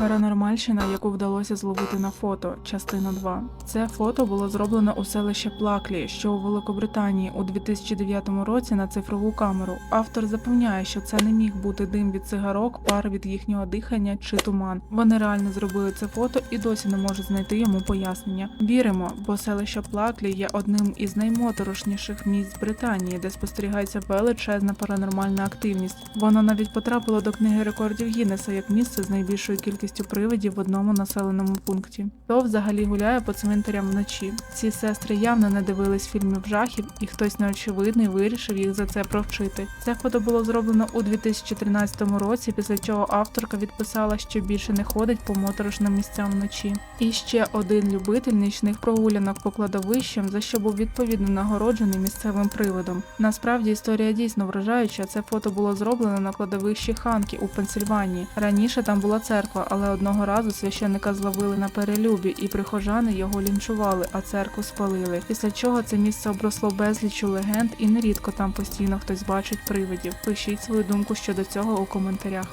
Паранормальщина, яку вдалося зловити на фото, частина 2. Це фото було зроблено у селищі Плаклі, що у Великобританії у 2009 році на цифрову камеру. Автор запевняє, що це не міг бути дим від цигарок, пар від їхнього дихання чи туман. Вони реально зробили це фото і досі не можуть знайти йому пояснення. Віримо, бо селище Плаклі є одним із наймоторошніших місць Британії, де спостерігається величезна паранормальна активність. Воно навіть потрапило до книги рекордів Гіннеса як місце з найбільшою кількістю привидів в одному населеному пункті. Хто взагалі гуляє по цвинтарям вночі? Ці сестри явно не дивились фільмів жахів, і хтось неочевидний вирішив їх за це провчити. Це фото було зроблено у 2013 році, після чого авторка відписала, що більше не ходить по моторошним місцям вночі. І ще один любитель нічних прогулянок по кладовищам, за що був відповідно нагороджений місцевим приводом. Насправді історія дійсно вражаюча. Це фото було зроблено на кладовищі Ханкі у Пенсильванії. Раніше там була церква, але одного разу священника зловили на перелюбі, і прихожани його лінчували, а церкву спалили. Після чого це місце обросло безлічу легенд, і нерідко там постійно хтось бачить привидів. Пишіть свою думку щодо цього у коментарях.